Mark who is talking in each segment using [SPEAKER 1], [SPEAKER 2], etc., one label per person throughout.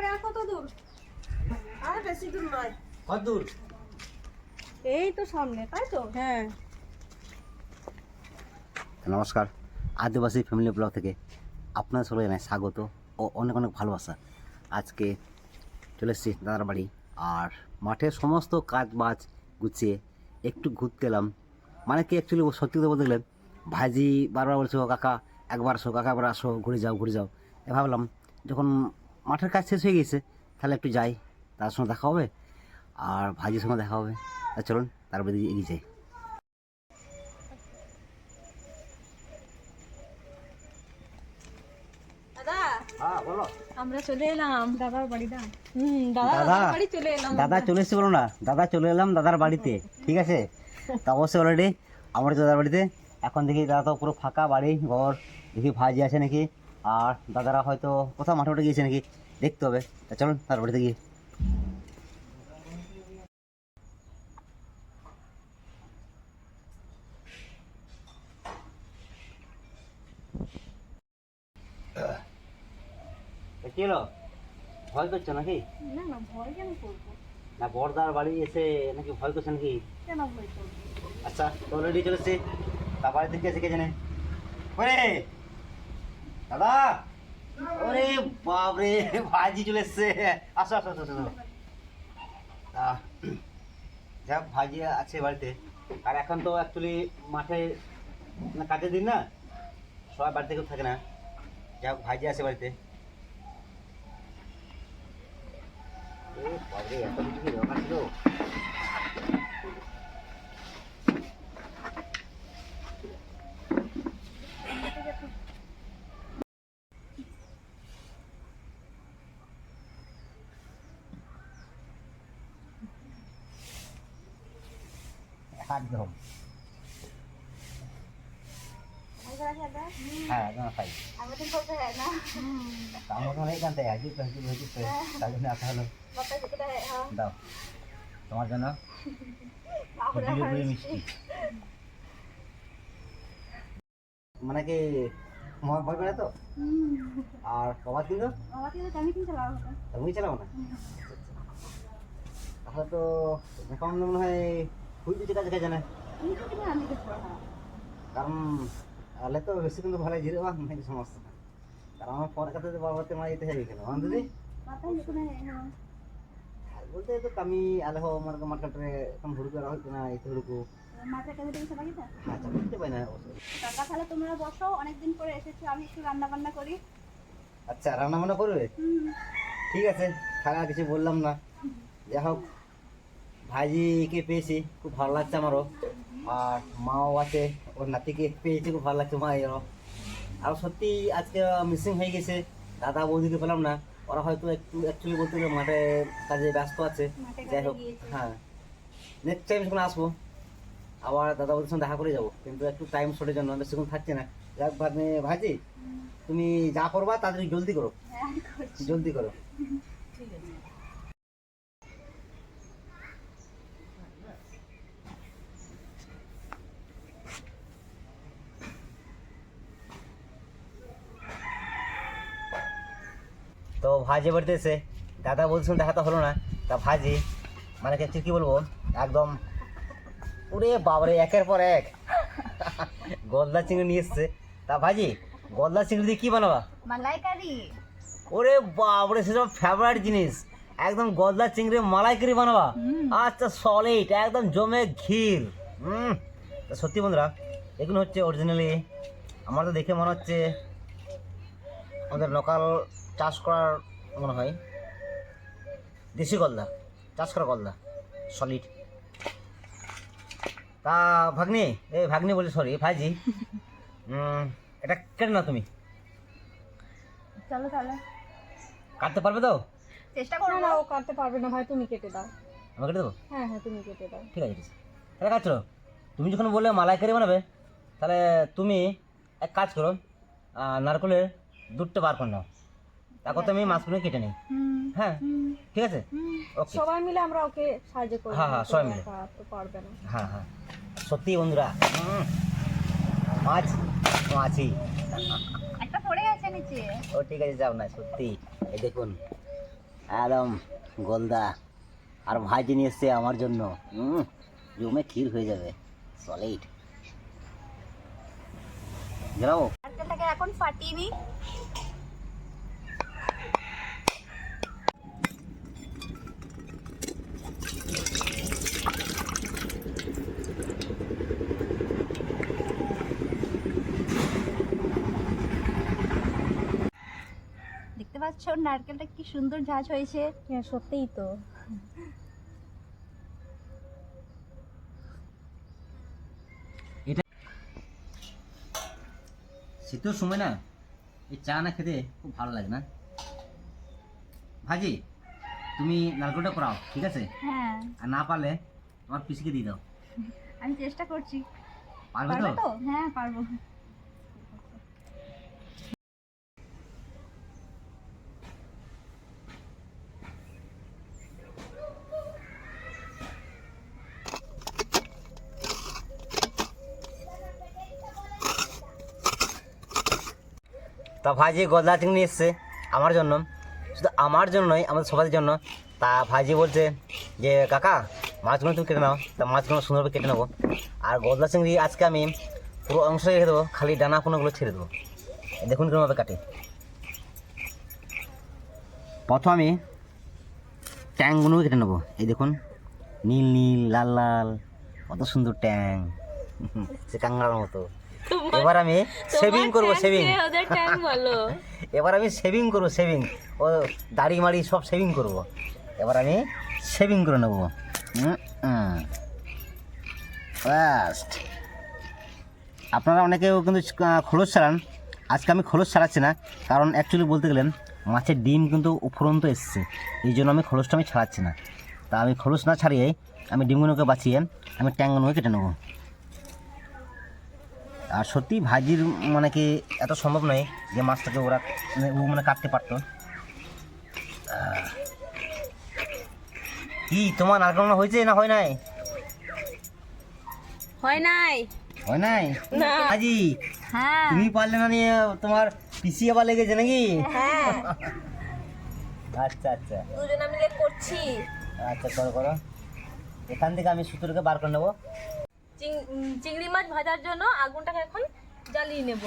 [SPEAKER 1] বাড়ি আর কত দূর?
[SPEAKER 2] আর বেশি দূর নয়।
[SPEAKER 3] কত দূর?
[SPEAKER 1] এই তো সামনে তাই তো? হ্যাঁ।
[SPEAKER 3] নমস্কার। আদিবাসী ফ্যামিলি ব্লগ থেকে আপনার সবাই জানাই স্বাগত ও অনেক অনেক ভালোবাসা। আজকে চলে এসেছি দাদার বাড়ি আর মাঠের সমস্ত কাজ বাজ গুছিয়ে একটু ঘুরতে এলাম। মানে কি অ্যাকচুয়ালি সত্যি কথা বলতে গেলে ভাইজি বারবার বলছে "ও কাকা একবার আসো কাকা একবার আসো ঘুরে যাও ঘুরে যাও। এ ভাবলাম যখন মাঠের কাজ শেষ হয়ে গেছে। তাহলে একটু যাই তার সঙ্গে দেখা হবে। আর ভাইজির সঙ্গে দেখা হবে। তা চলুন তারপরে এগিয়ে যাই।
[SPEAKER 1] দাদা?
[SPEAKER 3] হ্যাঁ
[SPEAKER 1] আমরা চলে এলাম। দাদার বাড়ি হুম দাদা
[SPEAKER 3] দাদা।
[SPEAKER 1] দাদার বাড়ি চলে এলাম
[SPEAKER 3] দাদা চলে এসেছে বলো না। দাদা চলে এলাম দাদার বাড়িতে ঠিক আছে? তা অবশ্যই অলরেডি আমার দাদার বাড়িতে। এখন দেখি দাদা তো পুরো ফাঁকা বাড়ি ঘর দেখি ভাজি আছে নাকি? আর দাদারা হয়তো কোথাও মাঠে উঠে গিয়েছে নাকি? দেখতে হবে। তা চলুন তার বাড়িতে গিয়ে। কি হলো? ভয় করছ নাকি?
[SPEAKER 1] না না ভয় কেন করব?
[SPEAKER 3] না বড়দার বাড়ি এসে নাকি ভয় করছে নাকি?
[SPEAKER 1] কেন ভয় করব?
[SPEAKER 3] আচ্ছা তো অলরেডি চলে এসছি তা বাড়িতে কে আছে কে জানে? ওরে! দাদা, ওরে বাপরে ভাজি চলে এসছে। আসো আসো আসো আসো। যাক ভাজি আছে বাড়িতে। আর এখন তো অ্যাকচুয়ালি মাঠে কাজের দিন না? সবাই বাড়িতে কেউ থাকে না। যাক ভাজি আছে বাড়িতে। এ, বাপরে, এত কিছু দরকার ছিল একদম হ্যাঁ একদম খাই
[SPEAKER 1] হয়
[SPEAKER 3] আমার মনে হয় জানতে হাজির তো হাজির হয়েছে তো। তাই জন্য আসা হলো।
[SPEAKER 1] হয় হ্যাঁ।
[SPEAKER 3] দাও। তোমার জন্য মিষ্টি। মানে কি তোমার ভয় করে তো? আর কবার দিন
[SPEAKER 1] কিন্তু
[SPEAKER 3] তুমি চালাও না? তাহলে তো এখন মনে হয় ফুল দিতে কাজ কাজ জানে
[SPEAKER 1] কিছু
[SPEAKER 3] কারণ আলে তো বেশি কিন্তু ভালো জিরে বা নাই সমস্যা না কারণ আমার পরে কাছে বাবাতে মারা যেতে হবে কেন দিদি বলতে তো আমি আলে হো আমার মার্কেটে এখন হুড়কু হচ্ছে না এই হুড়কু। হ্যাঁ পারি না অবশ্যই।
[SPEAKER 1] কাকা তাহলে তোমরা বসো অনেকদিন পরে এসেছ আমি একটু রান্না বান্না করি।
[SPEAKER 3] আচ্ছা রান্না বান্না করবে ঠিক আছে তাহলে আর কিছু বললাম না। যাই হোক ভাইজিকে পেয়েছি খুব ভালো লাগছে আমারও। আর মাও আছে ওর নাতিকে পেয়েছি খুব ভালো লাগছে মায়েরও আর সত্যি আজকে মিসিং হয়ে গেছে। দাদা বৌদিকে পেলাম না ওরা হয়তো একটু অ্যাকচুয়ালি বলতে গেলে মাঠে কাজে ব্যস্ত আছে। যাই হোক হ্যাঁ। নেক্সট টাইম যখন আসব আবার দাদা বৌদির সঙ্গে দেখা করে যাব। কিন্তু একটু টাইম শর্টের জন্য বেশিক্ষণ থাকছে না। যাক ভাবি ভাজি তুমি যা করবা তাড়াতাড়ি জলদি করো।
[SPEAKER 1] হ্যাঁ
[SPEAKER 3] জলদি করো
[SPEAKER 1] ঠিক আছে
[SPEAKER 3] তো ভাজি বাড়িতে এসে দাদা বলছেন দেখা তো হলো না। তা ভাজি মানে কি কি বলব? একদম ওরে বাবারে একের পর এক। গলদা চিংড়ি নিয়ে এসছে। তা ভাজি গলদা চিংড়ি দিয়ে কি বানাবা?
[SPEAKER 1] মালাইকারি।
[SPEAKER 3] ওরে বাবারে সেসব ফেভারিট জিনিস। একদম গলদা চিংড়ি মালাইকারি বানাবা। আচ্ছা সলিড একদম জমে ঘির। হুম। তা সত্যি বন্ধুরা এগুলো হচ্ছে অরিজিনালি আমার তো দেখে মনে হচ্ছে আমাদের লোকাল চাষ করার মনে হয়। দেশি গলদা চাষ করা গলদা সলিড তা ভাগ্নি এ ভাগ্নি বলি সরি ভাইজি। এটা কেটে না তুমি।
[SPEAKER 1] চলো তাহলে।
[SPEAKER 3] কাটতে পারবে তো?
[SPEAKER 1] চেষ্টা করো না ও কাটতে পারবে না ভাই তুমি কেটে দাও।
[SPEAKER 3] আমি কেটে দেবো?
[SPEAKER 1] হ্যাঁ হ্যাঁ তুমি কেটে দাও।
[SPEAKER 3] ঠিক আছে ঠিক আছে। তাহলে কাজ করো। তুমি যখন বললে মালাইকারি বানাবে তাহলে তুমি এক কাজ করো নারকেলের দুধটা বার করে নাও। তারপর তো আমি মাছগুলো কেটে নিই। হ্যাঁ ঠিক আছে? ওকে
[SPEAKER 1] সবাই মিলে আমরা ওকে সাহায্য করি।
[SPEAKER 3] হ্যাঁ, হ্যাঁ, সবাই মিলে।
[SPEAKER 1] তো পারবে না।
[SPEAKER 3] হ্যাঁ হ্যাঁ। সত্যি বন্ধুরা মাছ মাছই
[SPEAKER 1] একটা পড়ে আছে নিচে।
[SPEAKER 3] ও ঠিক আছে যাও না সত্যি। এই দেখুন একদম গোলদা। আর ভাজি নিয়ে এসছে আমার জন্য হুম জমে ক্ষীর হয়ে যাবে। সলিড
[SPEAKER 1] নারকেলটাকে এখন ফাটিয়ে নিই দেখতে পাচ্ছ নারকেলটা কি সুন্দর ঝাঁঝ হয়েছে।
[SPEAKER 2] হ্যাঁ সত্যিই তো।
[SPEAKER 3] শীতের সময় না এই চা না খেতে খুব ভালো লাগে না। ভাজি তুমি নারকেলটা করাও ঠিক আছে?
[SPEAKER 1] হ্যাঁ।
[SPEAKER 3] আর না পারলে তোমার পিসিকে দিয়ে দাও।
[SPEAKER 1] আমি চেষ্টা করছি।
[SPEAKER 3] পারবে তো?
[SPEAKER 1] হ্যাঁ পারব।
[SPEAKER 3] তা ভাজি গলদা চিংড়ি এসছে আমার জন্য। শুধু আমার জন্যই, আমাদের সবার জন্য। তা ভাজি বলছে যে, কাকা, মাছগুলো তুমি কেটে নাও। তা মাছগুলো সুন্দরভাবে কেটে নেব। আর গলদা চিংড়ি আজকে আমি পুরো অংশ রেখে দেবো, খালি ডানা পোনাগুলো ছেড়ে দেবো। দেখুন কীরকমভাবে কাটে। প্রথম আমি ট্যাংগুলো কেটে নেব। এই দেখুন, নীল নীল, লাল লাল, কত সুন্দর ট্যাং। সে কাঙ্গার মতো। এবার আমি সেভিং করব সেভিং
[SPEAKER 2] ওদের টাইম বলো।
[SPEAKER 3] এবার আমি সেভিং করব সেভিং ও দাড়ি মাড়ি সব সেভিং করব। এবার আমি সেভিং করে নেব। ফার্স্ট আপনারা অনেকেও কিন্তু খোলস ছাড়ান। আজকে আমি খোলস ছাড়াচ্ছি না কারণ অ্যাকচুয়ালি বলতে গেলেন মাছের ডিম কিন্তু উপরন্ত এসছে। এই জন্য আমি খোলসটা আমি ছাড়াচ্ছি না। তা আমি খোলস না ছাড়িয়ে আমি ডিমগুলোকে বাঁচিয়ে আমি ট্যাংগুলোকে কেটে নেব। আর সত্যি ভাজির মানে কি এত সম্ভব নয় যে মাছটাকে ওরা মানে ও মানে কাটতে পারতো। কি তোমার নারকেল হয়েছে না হয় নাই?
[SPEAKER 2] হয় নাই।
[SPEAKER 3] হয় নাই। ভাজি
[SPEAKER 1] হ্যাঁ।
[SPEAKER 3] তুমি পারলে না নিয়ে তোমার পিসি আবার লেগেছে নাকি?
[SPEAKER 2] হ্যাঁ।
[SPEAKER 3] আচ্ছা আচ্ছা।
[SPEAKER 2] দুজনে মিলে করছি।
[SPEAKER 3] আচ্ছা করো করো। এখান থেকে আমি সুতোটাকে বার করে নেব।
[SPEAKER 2] চিংড়ি মাছ ভাজার জন্য আগুনটাকে এখন জ্বালিয়ে নেব।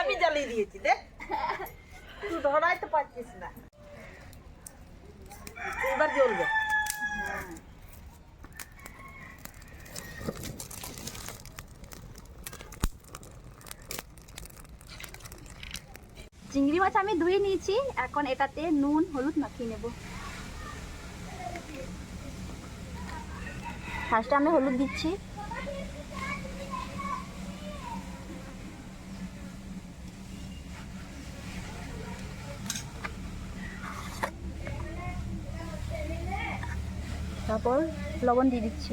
[SPEAKER 2] আমি জ্বালিয়ে দিয়েছি দেখ তুই ধরাইতে পারছিস না এবার জ্বলবে
[SPEAKER 1] চিংড়ি মাছ আমি ধুয়ে নিয়েছি। এখন এটাতে নুন, হলুদ মাখিয়ে নেব। ফার্স্টে আমি হলুদ দিচ্ছি। তারপর লবণ দিয়ে দিচ্ছি।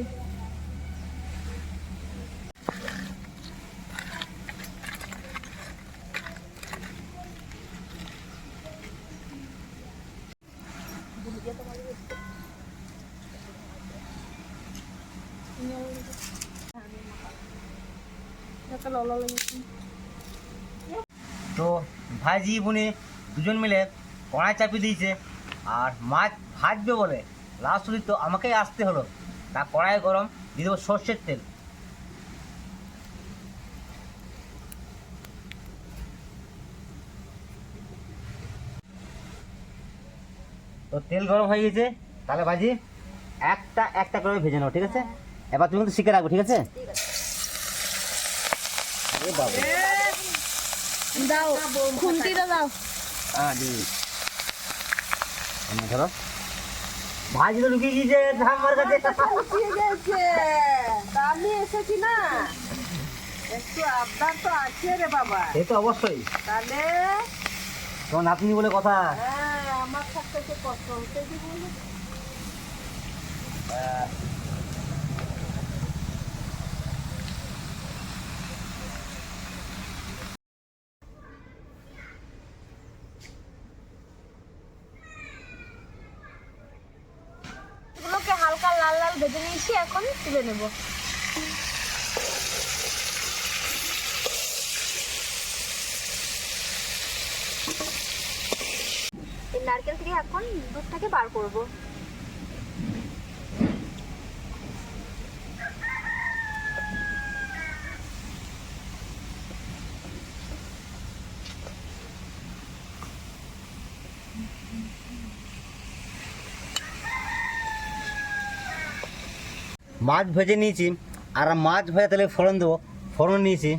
[SPEAKER 3] তো ভাইজি বোনে দুজন মিলে কড়াই চাপিয়ে দিয়েছে আর মাছ ভাজবে বলে লাস্ট তো আমাকেই আসতে হলো। তা কড়াই গরম দিয়ে দেবো সর্ষের তেল। তো তেল গরম হয়ে গেছে, তাহলে ভাজি একটা একটা করে ভেজে নাও, ঠিক আছে? এবার তুমি কিন্তু শিখে রাখব ঠিক আছে।
[SPEAKER 2] দাও খুন্তিটা দাও।
[SPEAKER 3] হ্যাঁ ধরো। লুকিয়ে গিয়েছে কাছে।
[SPEAKER 2] আমি এসেছি না। একটু আবদার তো আছে রে বাবা।
[SPEAKER 3] সে তো অবশ্যই।
[SPEAKER 2] তাহলে
[SPEAKER 3] তোমার নাতনি বলে কথা।
[SPEAKER 2] হ্যাঁ আমার থাকতে কষ্ট হতে দিব না।
[SPEAKER 4] লাল ভেজে নিয়েছি এখন তুলে নেব। নারকেল থেকে এখন দুধটাকে বার করব।
[SPEAKER 3] মাছ ভেজে নিয়েছি আর মাছ ভেজে তাহলে ফোড়ন দেবো। ফোড়ন নিয়েছি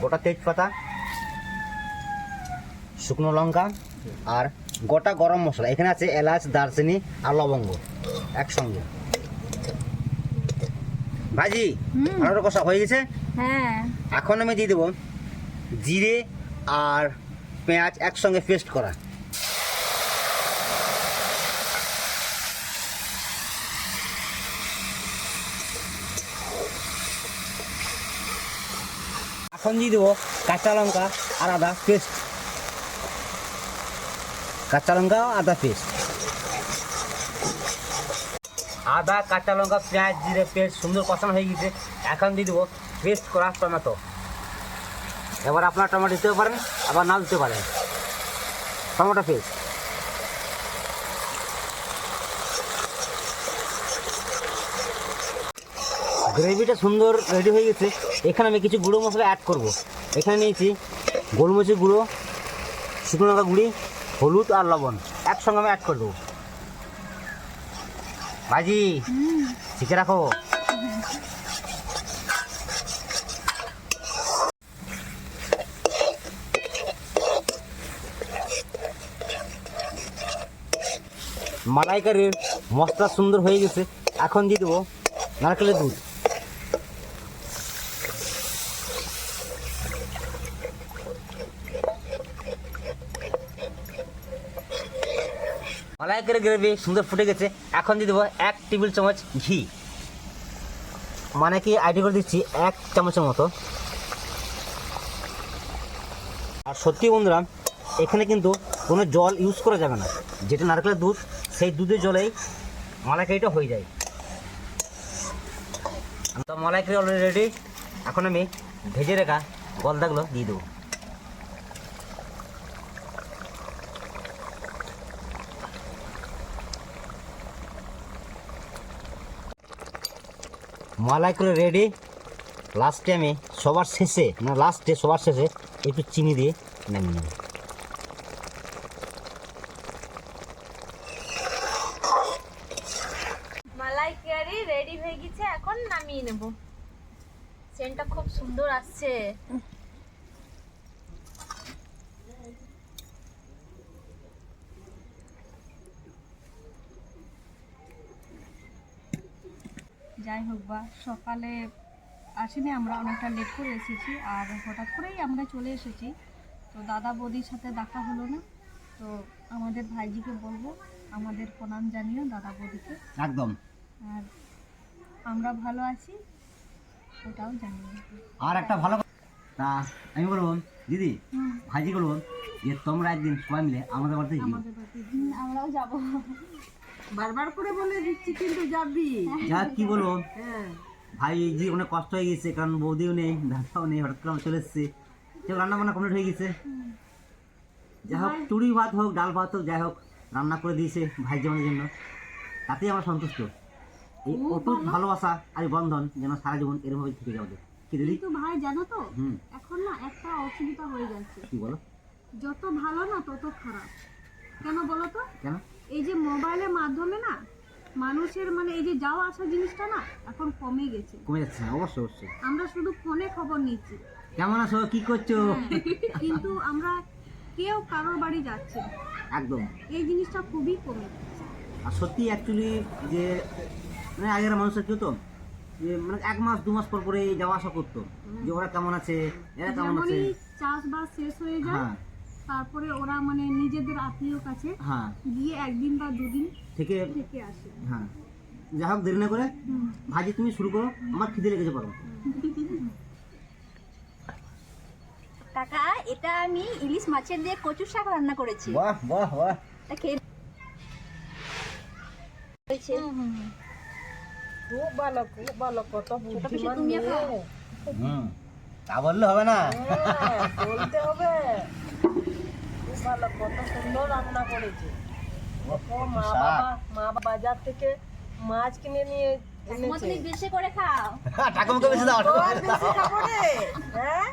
[SPEAKER 3] গোটা তেজপাতা শুকনো লঙ্কা আর গোটা গরম মশলা। এখানে আছে এলাচ দারচিনি আর লবঙ্গ একসঙ্গে। ভাজি আলুর কষা হয়ে গেছে?
[SPEAKER 4] হ্যাঁ।
[SPEAKER 3] এখন আমি দিয়ে দেবো জিরে আর পেঁয়াজ একসঙ্গে পেস্ট করা। এখন দিয়ে দেবো কাঁচা লঙ্কা আর আদা পেস্ট। কাঁচা লঙ্কা, আদা পেস্ট। আদা, কাঁচা লঙ্কা, পেঁয়াজ, জিরে, পেস্ট, সুন্দর কষানো হয়ে গেছে। এখন দিয়ে দেবো পেস্ট করা টমেটো। এবার আপনার টমেটো দিতে পারেন, আবার না দিতে পারেন। Tomato paste. গ্রেভিটা সুন্দর রেডি হয়ে গেছে। এখানে আমি কিছু গুঁড়ো মশলা অ্যাড করব। এখানে নিয়েছি গোলমরিচের গুঁড়ো, শুকনো লঙ্কা গুঁড়ি, হলুদ আর লবণ। একসঙ্গে আমি অ্যাড করে দেবো। ভাজি শিখে রাখো। মালাইকারির মশলা সুন্দর হয়ে গেছে। এখন দিয়ে দেবো নারকেলের দুধ। মালাইকারি গ্রেভি, সুন্দর ফুটে গেছে। এখন দিয়ে দেবো এক টেবিল চামচ ঘি। মানে কি আইডি করে দিচ্ছি এক চামচের মতো। আর সত্যি বন্ধুরা, এখানে কিন্তু কোনো জল ইউজ করা যাবে না। যেটা নারকেলের দুধ, সেই দুধের জলেই মালাইকারিটা হয়ে যায়। তো মালাইকারি অলরেডি রেডি এখন আমি ভেজে রাখা গলদাগুলো দিয়ে দেবো। মালাইকারি রেডি লাস্টে আমি সবার শেষে না লাস্টে সবার শেষে একটু চিনি দিয়ে নামিয়ে নেব।
[SPEAKER 4] রেডি হয়ে গেছে, এখন নামিয়ে নেব। সেন্টটা খুব সুন্দর আসছে
[SPEAKER 1] যাই হোক বা সকালে আসিনি আমরা অনেকটা লেট করে এসেছি আর হঠাৎ করেই আমরা চলে এসেছি। তো দাদা বৌদির সাথে দেখা হলো না তো আমাদের ভাইজিকে বলব আমাদের প্রণাম জানিও দাদা বৌদিকে।
[SPEAKER 3] একদম।
[SPEAKER 1] আর আমরা ভালো আছি ওটাও জানিও।
[SPEAKER 3] আর একটা ভালো তা আমি বলব দিদি ভাইজি বলব যে তোমরা একদিন সবাই মিলে আমাদের বাড়িতে
[SPEAKER 1] আমাদের বাড়িতে আমরাও যাব।
[SPEAKER 2] বারবার করে বলে দিচ্ছি কিন্তু যাবি।
[SPEAKER 3] যা কি বলব?
[SPEAKER 2] হ্যাঁ।
[SPEAKER 3] ভাই যে অনেক কষ্ট হয়ে গেছে কারণ বৌদিও নেই দাদাও নেই হঠাৎ করে চলে এসেছি। রান্না বান্না কমপ্লিট হয়ে গেছে। যাই হোক চুড়ি ভাত হোক ডাল ভাত হোক যাই হোক রান্না করে দিয়েছে ভাই যেমন জন্য। তাতেই আমরা সন্তুষ্ট। এই অটুট ভালোবাসা আর বন্ধন যেন সারা জীবন এরভাবে থেকে যাবে। কি দিদি?
[SPEAKER 1] কিন্তু ভাই জানো তো এখন না একটা অসুবিধা হয়ে যাচ্ছে।
[SPEAKER 3] কি বলো?
[SPEAKER 1] যত ভালো না তত খারাপ। কেন বলো তো?
[SPEAKER 3] কেন?
[SPEAKER 1] এই যে মোবাইলের মাধ্যমে না মানুষের মানে এই যে যাওয়া আসা জিনিসটা না এখন কমে গেছে।
[SPEAKER 3] কমে যাচ্ছে না অবশ্যই অবশ্যই।
[SPEAKER 1] আমরা শুধু ফোনে খবর নিচ্ছি।
[SPEAKER 3] কেমন আছো? কি করছ?
[SPEAKER 1] কিন্তু আমরা কেউ কারোর বাড়ি যাচ্ছে না।
[SPEAKER 3] একদম।
[SPEAKER 1] এই জিনিসটা খুবই কমে গেছে।
[SPEAKER 3] আর সত্যি অ্যাকচুয়ালি যে মানে আগের মানুষের কি হতো? যে মানে এক মাস দু মাস পর পরে যাওয়া আসা করতো। যে ওরা কেমন আছে? এরা কেমন আছে?
[SPEAKER 1] যেমনই চাষবাস শেষ হয়ে যায়
[SPEAKER 3] হ্যাঁ।
[SPEAKER 1] তারপরে ওরা মানে নিজেদের আত্মীয় কাছে
[SPEAKER 3] হ্যাঁ।
[SPEAKER 1] গিয়ে একদিন বা দুদিন
[SPEAKER 3] থেকে
[SPEAKER 1] থেকে আসে।
[SPEAKER 3] হ্যাঁ। যা হোক দেরি না করে ভাজি তুমি শুরু করো আমার খিদে লেগেছে পারো
[SPEAKER 4] কাকা এটা আমি ইলিশ মাছের দিয়ে কচু শাক রান্না করেছি।
[SPEAKER 3] বাহ বাহ বাহ।
[SPEAKER 4] তা খেয়ে হয়েছে।
[SPEAKER 2] খুব ভালো খুব ভালো কত বুদ্ধিমান
[SPEAKER 3] তা বললে হবে না।
[SPEAKER 2] হ্যাঁ, বলতে হবে। ভালো কত সুন্দর রান্না করেছে। ও মা বাবা মা বাজার থেকে মাছ কিনে নিয়ে
[SPEAKER 4] বেশি করে খাও।
[SPEAKER 3] ঠাকুমাকে বেশি দাও
[SPEAKER 2] হ্যাঁ?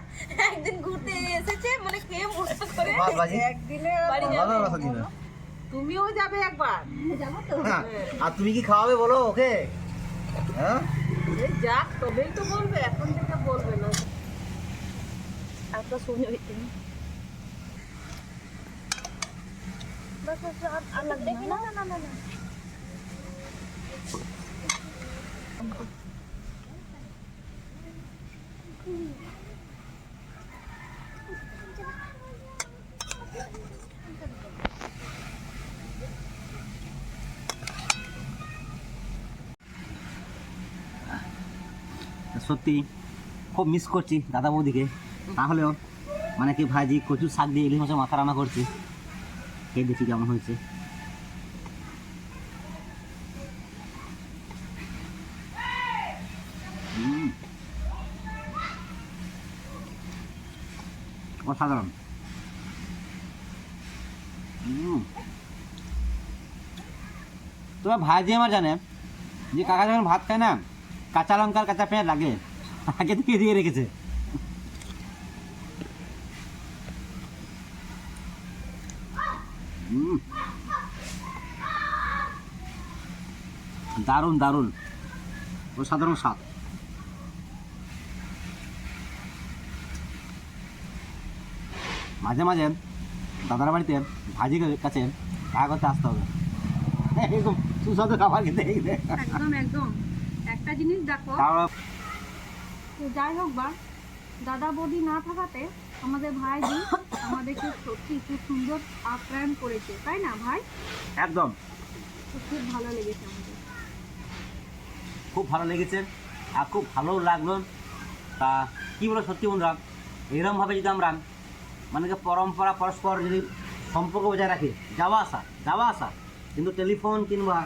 [SPEAKER 4] একদিন ঘুরতে এসেছে মানে খেয়ে মজা করে
[SPEAKER 2] একদিনে
[SPEAKER 4] বাড়ি
[SPEAKER 3] ভালো
[SPEAKER 2] তুমিও যাবে একবার।
[SPEAKER 4] যাব তো।
[SPEAKER 3] হ্যাঁ, আর তুমি কি খাওয়াবে বলো ওকে? হ্যাঁ?
[SPEAKER 2] যাক তবেই তো বলবে এখন থেকে বলবে না। আর- লাগবে
[SPEAKER 3] সত্যি, খুব মিস করছি দাদা বৌদিকে তাহলেও মানে কি ভাজি কচুর শাক দিয়ে ইলিশ মাছের মাথা রান্না করছি। খেয়ে দেখি কেমন হয়েছে। অসাধারণ। তোমার ভাইজি আমার জানে, যে কাকা যখন ভাত খায় না, কাঁচা লঙ্কার কাঁচা পেঁয়াজ লাগে, আগে থেকে দিয়ে রেখেছে হুম। দারুণ দারুণ। অসাধারণ স্বাদ। মাঝে মাঝে দাদার বাড়িতে ভাজি কাছে দেখা করতে আসতে হবে। এরকম সুস্বাদু খাবার খেতে
[SPEAKER 1] একদম একদম। একটা জিনিস দেখো। তো যাই হোক বা দাদা বৌদি না থাকাতে আমাদের ভাইজি আমাদেরকে সত্যি খুব সুন্দর আপ্যায়ন করেছে তাই না ভাই?
[SPEAKER 3] একদম।
[SPEAKER 1] খুব ভালো লেগেছে।
[SPEAKER 3] খুব ভালো লেগেছে আর খুব ভালো লাগল। তা কী বলো সত্যি বন্ধুরা এরমভাবে যদি আমরা মানে কি পরম্পরা পরস্পর যদি সম্পর্ক বজায় রাখি যাওয়া আসা যাওয়া আসা কিন্তু টেলিফোন কিংবা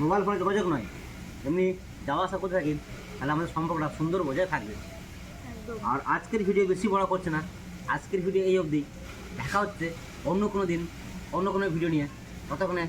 [SPEAKER 3] মোবাইল ফোনে যোগাযোগ নয় এমনি যাওয়া আসা করতে থাকি তাহলে আমাদের সম্পর্কটা সুন্দর বজায় থাকবে। আর আজকের ভিডিও বেশি বড় করছে না আজকের ভিডিও এই অবধি দেখা হচ্ছে অন্য কোনো দিন অন্য কোনো ভিডিও নিয়ে ততক্ষণে